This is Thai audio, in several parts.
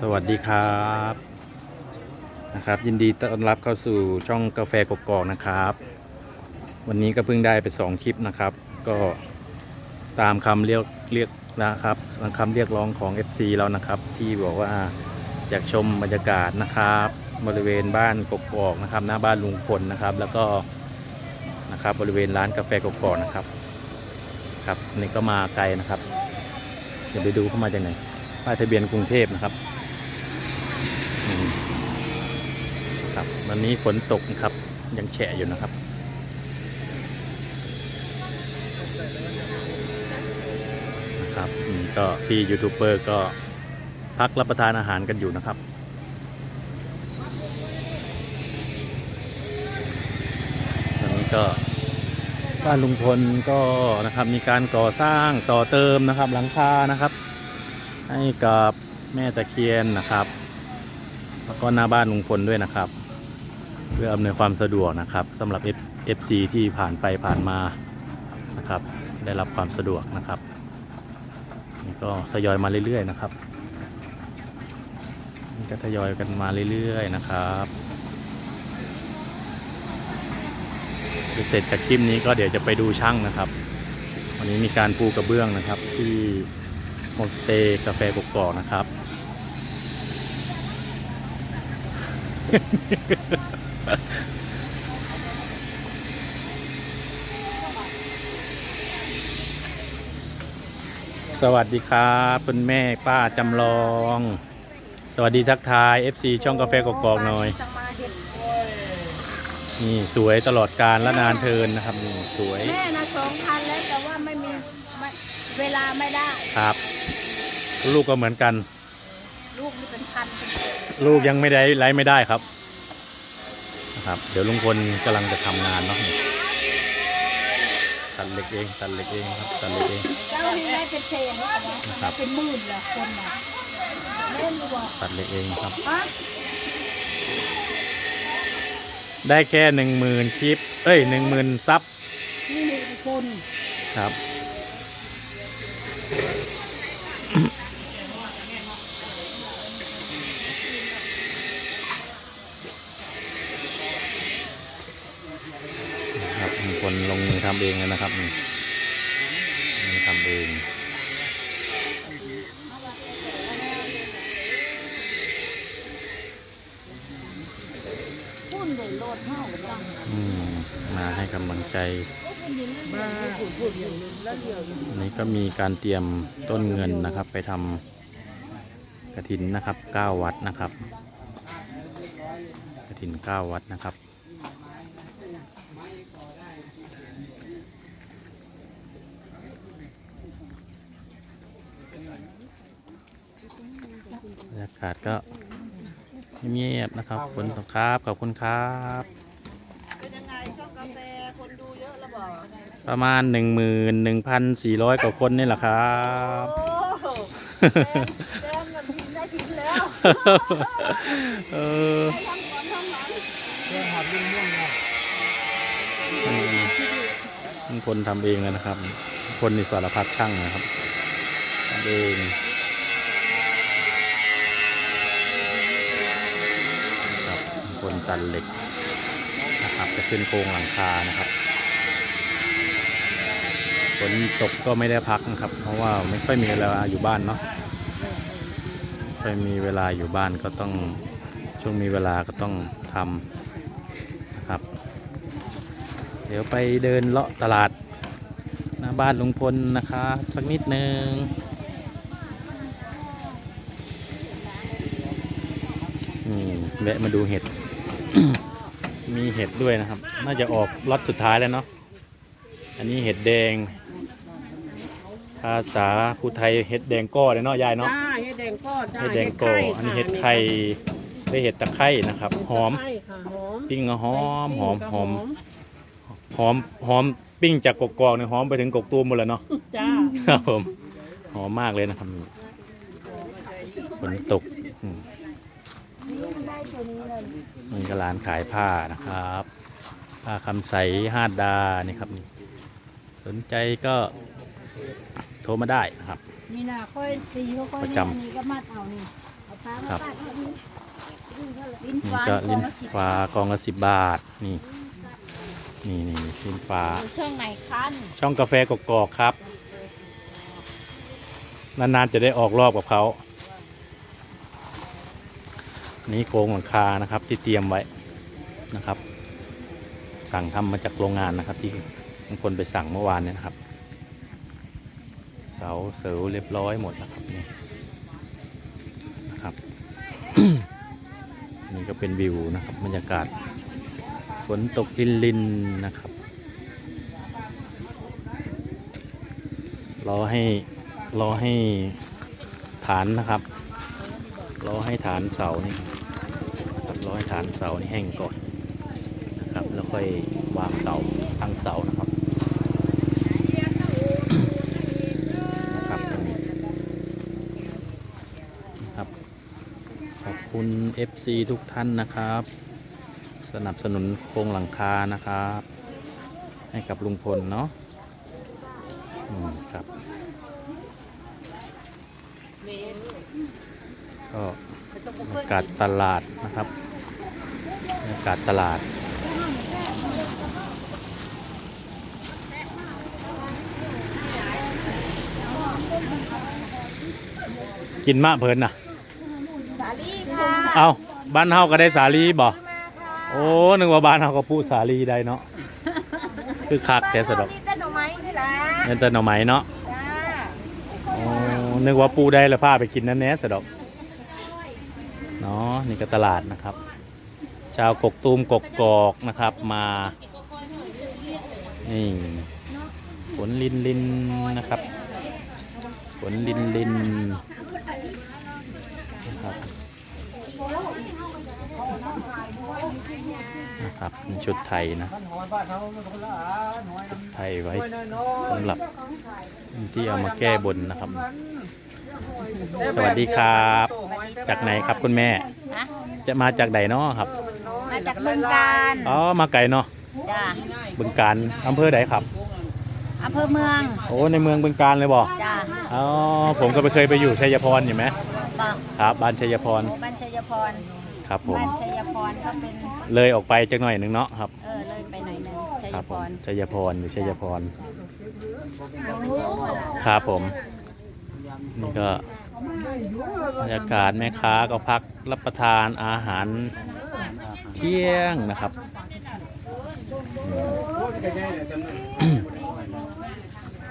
สวัสดีครับนะครับ ยินดีต้อนรับเข้าสู่ช่องกาแฟกกอกนะครับ วันนี้ก็เพิ่งได้ไปสองคลิปนะครับ ก็ตามคำเรียกเรียกนะครับตามคำเรียกร้องของ FC เรานะครับ ที่บอกว่าอยากชมบรรยากาศนะครับ บริเวณบ้านกกอกนะครับ หน้าบ้านลุงพลนะครับ แล้วก็นะครับบริเวณร้านกาแฟกกอกนะครับครับนี่ก็มาไกลนะครับ เดี๋ยวไปดูเข้ามาจากไหน ป้ายทะเบียนกรุงเทพนะครับครับวันนี้ฝนตกนะครับยังแฉะอยู่นะครับนะครับก็พี่ยูทูบเบอร์ก็พักรับประทานอาหารกันอยู่นะครับตอนนี้ก็บ้านลุงพลก็นะครับมีการก่อสร้างต่อเติมนะครับหลังคานะครับ ให้กับแม่ตะเคียนนะครับ แล้วก็หน้าบ้านลุงพลด้วยนะครับ เพื่ออำนวยความสะดวกนะครับสำหรับ FC ที่ผ่านไปผ่านมานะครับ ได้รับความสะดวกนะครับนี่ก็ทยอยมาเรื่อยๆนะครับนี่ก็ทยอยกันมาเรื่อยๆนะครับเสร็จจากคลิปนี้ก็เดี๋ยวจะไปดูช่างนะครับ วันนี้มีการปูกระเบื้องนะครับที่ โฮมสเตย์กาแฟกกอกนะครับ สวัสดีครับคุณแม่ป้าจำลอง สวัสดีทักทาย FC ช่องกาแฟกกอกหน่อย นี่สวยตลอดการและนานเทินนะครับนี่สวย แม่นะสองพันแล้วแต่ว่าไม่มีไม่เวลาไม่ได้ ครับ ลูกก็เหมือนกัน ลูกนี่เป็นพันเป็นแสนลูกยังไม่ได้ไลฟ์ไม่ได้ครับนะครับ เดี๋ยวลุงพลกำลังจะทำงานเนาะตัดเหล็กเองตัดเหล็กเองครับตัดเหล็กเองเจ้าที่ได้เป็นเศษแล้วนะครับเป็นหมื่นละคนน่ะเล่นดีกว่าตัดเหล็กเองครับฮะได้แค่หนึ่งหมื่นคลิป เอ้ยหนึ่งหมื่นซับนี่หนึ่งคนครับครับ ลงมือทำเองเลยนะครับนี่นี่ทำเองมาให้กำลังใจนนี้ก็มีการเตรียมต้นเงินนะครับ ไปทำกระถินนะครับ 9 วัดนะครับกระถิน 9 วัดนะครับ บรรยากาศก็เงียบๆนะครับฝนตกครับขอบคุณครับเป็นยังไงช่องกาแฟคนดูเยอะแล้วบอกประมาณ11,400กว่าคนนี่แหละครับโอ้แดงเงินพินได้พินแล้วเออทำก่อนทำหลังทุกคนทำเองเลยนะครับ คนนี่สารพัดช่างนะครับทำเองครับ คนตันเหล็กนะครับจะขึ้นโครงหลังคานะครับฝนตกก็ไม่ได้พักนะครับ เพราะว่าไม่ค่อยมีเวลาอยู่บ้านเนาะไม่ค่อยมีเวลาอยู่บ้านก็ต้องช่วงมีเวลาก็ต้องทำนะครับ เดี๋ยวไปเดินเลาะตลาดหน้าบ้านลุงพลนะคะสักนิดนึงนี่แวะมาดูเห็ด มีเห็ดด้วยนะครับ น่าจะออกล็อตสุดท้ายแล้วเนาะ อันนี้เห็ดแดง ภาษาภูไทยเห็ดแดงก้อเลยเนาะยายเนาะ จ้าเห็ดแดงก็จ้าเห็ดแดงก้ออันนี้เห็ดไข่ได้เห็ดตะไคร่นะครับ หอมไข่ค่ะหอมปิ้งก็หอมหอมหอมหอมหอมปิ้งจากกกอกเนี่ยหอมไปถึงกกตูมหมดแล้วเนาะ จ้าครับผม หอมมากเลยนะครับ ฝนตกอืม ได้ตัวนี้เลยนี่ก็ร้านขายผ้านะครับ ผ้าคำใสฮาดดานี่ครับนี่สนใจก็โทรมาได้นะครับ นี่นะค่อยตีก็ค่อยประนี่จำอันนี้ก็มัดเอานี่ครับลิ้นนี่ฟ้าก็ลิ้นกองละสิบฟ้ากองละสิบบาทนี่ นี่นี่ลิ้นฟ้า ช่องไหนคันช่องกาแฟกกอกๆครับ นานๆจะได้ออกรอบกับเขา นี่โครงหลังคานะครับที่เตรียมไว้นะครับ สั่งทำมาจากโรงงานนะครับ ที่บางคนไปสั่งเมื่อวานเนี่ยนะครับ เสาเสริเรียบร้อยหมดนะครับนี่นะครับนี่ก็เป็นวิวนะครับบรรยากาศฝนตกลินลินนะครับรอให้รอให้ฐานนะครับรอให้ฐานเสานี่ ให้ฐานเสานี่แห้งก่อนนะครับ แล้วค่อยวางเสาตั้งเสานะครับนะครับครับขอบคุณ FC ทุกท่านนะครับ สนับสนุนโครงหลังคานะครับ ให้กับลุงพลเนาะอืมครับก็บรรยากาศตลาดนะครับ บรรยากาศตลาด กินมะเพลินนะสาลี่ค่ะเอาบ้านเฮาก็ได้สาลีบ่โอ้นึกว่าบ้านเฮาก็พูดสาลีได้เนาะ คือคักแค่สะดอกนี่ต้นหน่อไม้นี่แหละเงินแต่หน่อไม้เนาะจ้าอ๋อนึกว่าปูได้แล้วพาไปกินนั่นแน่สะดอกเนาะนี่ก็ตลาดนะครับ ชาวกกตูมกกกอกนะครับมานี่ฝนลินลินนะครับฝนลินลินนะครับนะครับเป็นชุดไทยนะชุดไทยไว้สำหรับที่เอามาแก้บนนะครับ สวัสดีครับ จากไหนครับคุณแม่ฮะจะมาจากไหนเนาะครับ มาจากเมืองการอ๋อมาไกลเนาะจ้าบึงการอำเภอไหนครับ อำเภอเมืองโอ้ในเมืองบึงการเลยบ่จ้าอ๋อผมก็ไปเคยไปอยู่ชัยพรอยู่ไหมบอกครับบ้านชัยพรโอ้บ้านชัยพรครับผมบ้านชัยพรก็เป็นเลยออกไปจักหน่อยหนึ่งเนาะครับเออเลยไปหน่อยหนึงชัยครับพผมรชัยพรอยู่ชัยพรครับผมนี่ก็บรรยากาศแม่ค้าก็พักรับประทานอาหาร เที่ยงนะครับอืม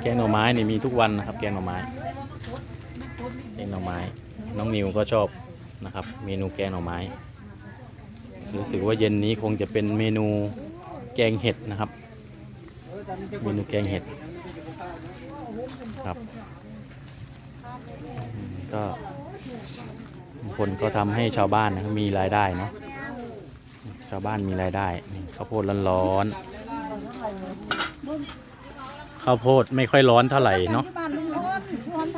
แกงหน่อไม้นี่มีทุกวันนะครับ แกงหน่อไม้แกงหน่อไม้ น้องนิวก็ชอบนะครับ เมนูแกงหน่อไม้รู้สึกว่าเย็นนี้คงจะเป็นเมนูแกงเห็ดนะครับ เมนูแกงเห็ดครับอืมก็บางคนก็ทำให้ชาวบ้านนะครับมีรายได้เนาะ ชาวบ้านมีรายได้นี่ข้าวโพดร้อนๆข้าวโพดไม่ค่อยร้อนเท่าไหร่เนาะ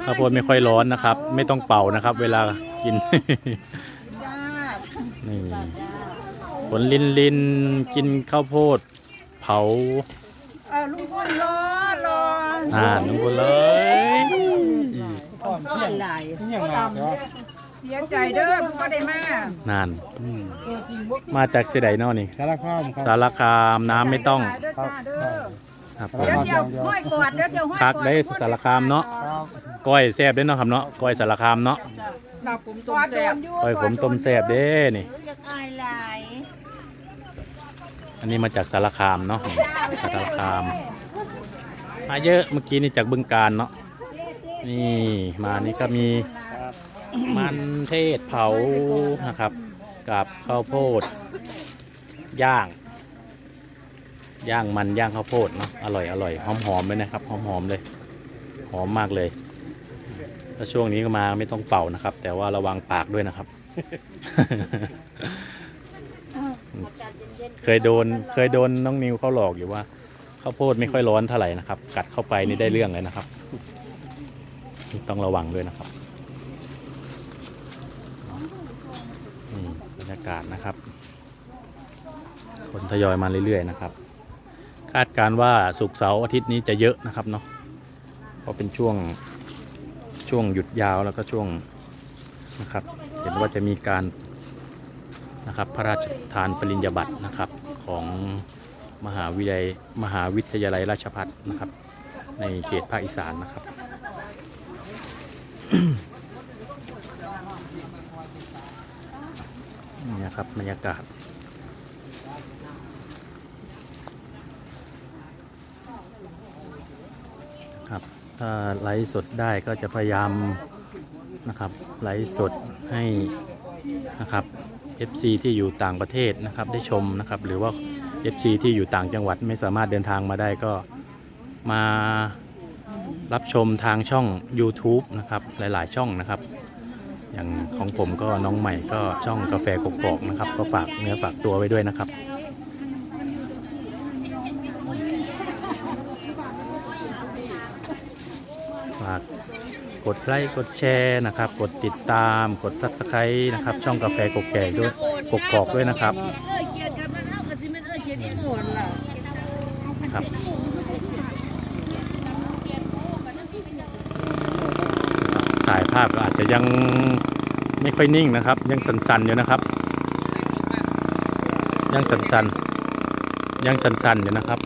ข้าวโพดไม่ค่อยร้อนนะครับ ไม่ต้องเป่านะครับ เวลากินนี่ผลลินลินๆกินข้าวโพด เผาเออลุงพลรอรออ่าน้องบุญเลยหลายเสียใจเด้อก็ได้มานั่นมาจากเสยดายนอนี่สารคามครับสารคามน้ำไม่ต้องเด้อจ้าเด้อครับผเดี๋ยวมเดี๋ยวห้อยกอดเดี๋ยวเดี๋ยวห้อยกคัอกดได้สารคามเนาะครับก้อยแซ่บเด้เนาะครับเนาะก้อยสารคามเนาะหลับผมตัวแสบก้อยผมต้มแซ่บเด้นี่จะอายหลายอันนี้มาจากสารคามเนาะสารคาม มาเยอะเมื่อกี้นี่จากบึงการเนาะนี่มานี่ก็มี มันเทศเผานะครับ กับข้าวโพด ย่าง ย่างมันย่างข้าวโพดเนาะอร่อยอร่อยหอมหอมเลยนะครับหอมหอมเลยหอมมากเลยถ้าช่วงนี้ก็มาไม่ต้องเป่านะครับ แต่ว่าระวังปากด้วยนะครับ เคยโดนเคยโดนน้องนิวเขาหลอกอยู่ว่าข้าวโพดไม่ค่อยร้อนเท่าไหร่นะครับ กัดเข้าไปนี่ได้เรื่องเลยนะครับ ต้องระวังด้วยนะครับ นี่บรรยากาศนะครับ คนทยอยมาเรื่อยๆนะครับ คาดการว่าสุกร์เสาร์อาทิตย์นี้จะเยอะนะครับเนาะเพราะเป็นช่วงช่วงหยุดยาวแล้วก็ช่วงนะครับ เห็นว่าจะมีการนะครับพระราชทานปริญญาบัตรนะครับของมหาวิทยาลัยมหาวิทยาลัยราชภัฏนะครับ ในเขตภาคอีสานนะครับ นี่นะครับ บรรยากาศ ครับ ถ้าไลฟ์สดได้ก็จะพยายามนะครับไลฟ์สดให้นะครับ FC ที่อยู่ต่างประเทศนะครับ ได้ชมนะครับ หรือว่า FC ที่อยู่ต่างจังหวัดไม่สามารถเดินทางมาได้ก็มารับชมทางช่อง YouTube นะครับ หลาย ๆ ช่องนะครับ อย่างของผมก็น้องใหม่ก็ช่องกาแฟกกอกนะครับ ก็ฝากเนื้อฝากตัวไว้ด้วยนะครับ ฝากกดไลค์กดแชร์นะครับ กดติดตามกด Subscribe นะครับ ช่องกาแฟกกแก่ด้วยกกอกด้วยนะครับเอ้ยเกียดกันมันเท่ากับที่มันเอ้ยเกียดอีโหนล่ะ ครับถ่ายภาพก็อาจจะยังไม่ค่อยนิ่งนะครับ ยังสั่นๆอยู่นะครับ ยังสั่นๆยังสั่นๆอยู่นะครับ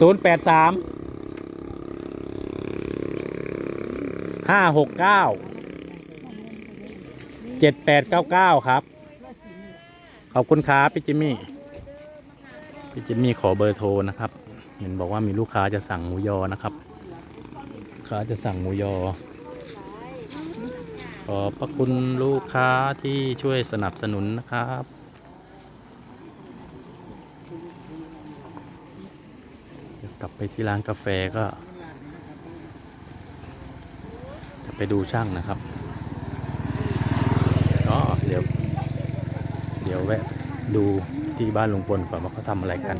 ศูนย์แปดสามห้าหกเก้าเจ็ดแปดเก้าเก้าครับ ขอบคุณครับพี่จิมมี่ พี่จิมมี่ขอเบอร์โทรนะครับ เห็นบอกว่ามีลูกค้าจะสั่งหมูยอนะครับ ค้าจะสั่งหมูยอ ขอบพระคุณลูกค้าที่ช่วยสนับสนุนนะครับเดี๋ยวกลับไปที่ร้านกาแฟก็จะไปดูช่างนะครับก็เดี๋ยว เดี๋ยวแวะดูที่บ้านลุงพลก่อนว่าเขาทำอะไรกัน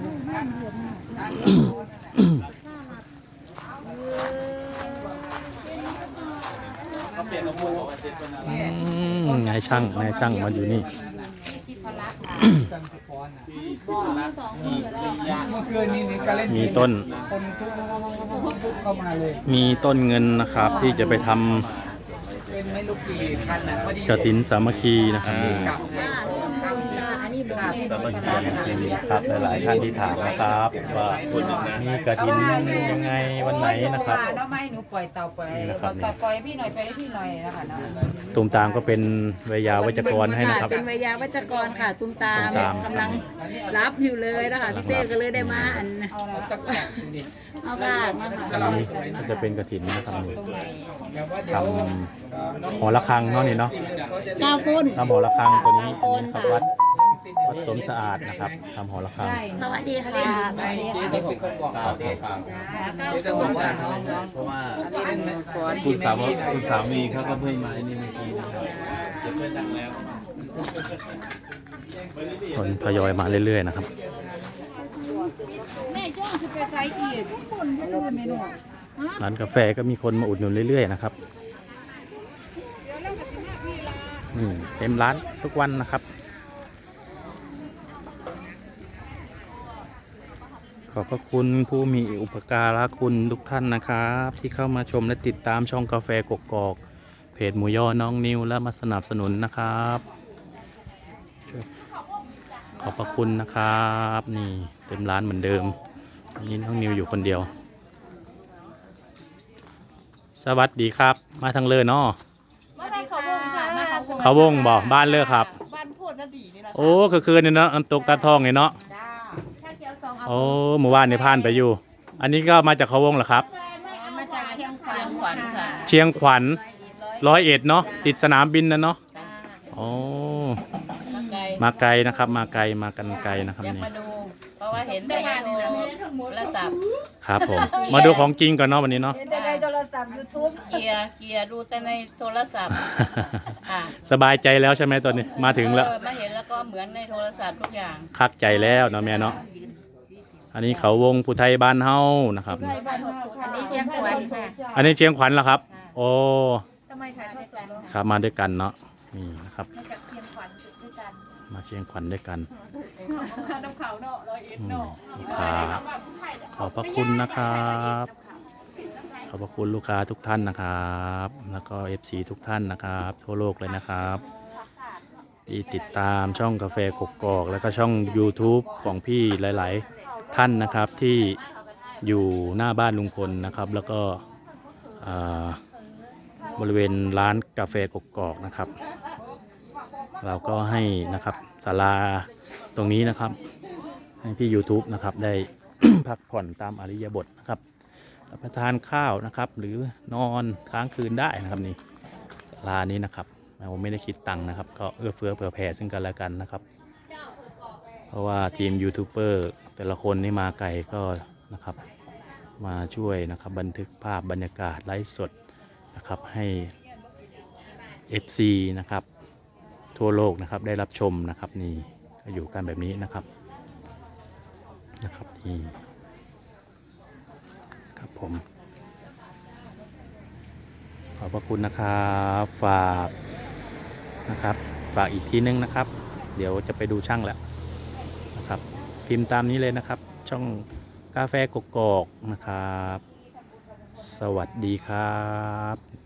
อืมนายช่างนายช่างมาอยู่นี่เมื่อคืนนี้นี่ก็เล่นมีต้น คนทุกทุกเข้ามาเลย มีต้นเงินนะครับ ที่จะไปทำเป็นไม่รู้กี่คันน่ะพอดีกระถินสามัคคีนะครับ กลับอัน นี้บอกให้สามัคคีครับหลายๆท่านที่ถามนะครับว่ามีกระถินยังไงวันไหนนะครับน้องไม้หนูปล่อยเต่าปล่อยนี่นะครับ เต่าปล่อยพี่หน่อยไปให้พี่หน่อยนะคะเนาะตูมตามก็เป็นเวยาวัจกรให้นะครับ เป็นวิยาวัจกรค่ะ ตุ้มตามตุ้มตาม กำลังรับอยู่เลยนะคะพี่เต้ก็เลยได้มาอันเอาละสักแบบนี้เอาบ้างมาค่ะอันนี้ก็จะเป็นกระถินนะครับนี่แต่ว่าเดี๋ทยวำหอระฆังเนาะนี่เนาะเก้าต้น ทำหอระฆังตัวนี้อันนี้ครับวัด วัดสมสะอาดนะครับทำหอระฆัง สวัสดีค่ะสวัสดีค่ะ ต้องเป็นคนบอกเขาเองครับเก้าเจ๊ต้องบอกนว่าน้องเพราะว่าคุณสาวคุณสามีเขาก็เพิ่งมาไอ้นี่เมื่อกี้นะครับจะเพิ่งดังแล้วคนทยอยมาเรื่อยๆนะครับ แม่จ้องจะไปใส่อีกคนไม่รู้เมนูร้านกาแฟก็มีคนมาอุดหนุนเรื่อยๆนะครับเต็มร้านทุกวันนะครับ ขอบพระคุณผู้มีอุปการะคุณทุกท่านนะครับ ที่เข้ามาชมและติดตามช่องกาแฟกกอกเพจหมูยอน้องนิวและมาสนับสนุนนะครับ ขอบพระคุณนะครับ นี่เต็มร้านเหมือนเดิมวันนี้น้องนิวอยู่คนเดียว สวัสดีครับ มาทางเลยเนาะมาทางเขาวงค่ะมาทางเขาวงบ่บ้านเลยครับ บ้านพูดนาดีนี่แหละโอ้คือคืนนี่เนาะน้ำตกตาทองนี่เนาะชาเขียวส องเอาโอ้หมู่บ้านในผ่านไปอยู่ อันนี้ก็มาจากเขาวงเหรอครับ มาจากเชียงขวัญขวัญค่ะเชียงขวัญร้อยเอ็ดเนาะติดสนามบินนะเนาะโอ้ไกลมาไกลนะครับ มาไกลมากันไกลนะครับอยากนี่มาดู เพราะว่าเห็นแต่ในโทรศัพท์ครับผม มาดูของจริงก่อนเนาะวันนี้เนาะเห็นแต่ในโทรศัพท์ยูทูบเกียร์เกียร์ดูแต่ในโทรศัพท์ค่ะสบายใจแล้วใช่ไหมตอนนี้มาถึงแล้วเออมาเห็นแล้วก็เหมือนในโทรศัพท์ทุกอย่าง คักใจแล้วเนาะแม่เนาะ อันนี้เขาวงผู้ไทยบ้านเฮานะครับบ้านหกศูนย์อันนี้เชียงขวัญค่ะอันนี้เชียงขวัญเหรอครับ โอ้ทำไมถ่ายด้วยกันครับมาด้วยกันเนาะนี่นะครับ มาจากเชียงขวัญด้วยกันมาเชียงขวัญด้วยกันน้ำเขาเนาะร้อยเอ็ดอืมเนาะครับขอบพระคุณนะครับ ขอบพระคุณลูกค้าทุกท่านนะครับ แล้วก็ FC ทุกท่านนะครับ ทั่วโลกเลยนะครับที่ติดตามช่องกาแฟกกอก แล้วก็ช่อง YouTube ของพี่หลาย ๆ ท่านนะครับที่อยู่หน้าบ้านลุงพลนะครับ แล้วก็บริเวณร้านกาแฟกกอกนะครับ เราก็ให้นะครับศาลาตรงนี้นะครับ ให้พี่ YouTube นะครับได้พักผ่อนตามอริยบทนะครับรับประทานข้าวนะครับ หรือนอนค้างคืนได้นะครับนี่ศาลานี้นะครับเราไม่ได้คิดตังค์นะครับ ก็เอื้อเฟื้อเผื่อแผ่ซึ่งกันและกันนะครับ เพราะว่าทีมยูทูบเบอร์แต่ละคนนี่มาไกลก็นะครับ มาช่วยนะครับบันทึกภาพบรรยากาศไลฟ์สดนะครับให้ FC นะครับทั่วโลกนะครับได้รับชมนะครับนี่ก็อยู่กันแบบนี้นะครับนะครับนี่ครับผม ขอบพระคุณนะครับฝากนะครับฝากอีกทีนึงนะครับ เดี๋ยวจะไปดูช่างแล้วนะ พิมพ์ตามนี้เลยนะครับ ช่องกาแฟกกอกนะครับ สวัสดีครับ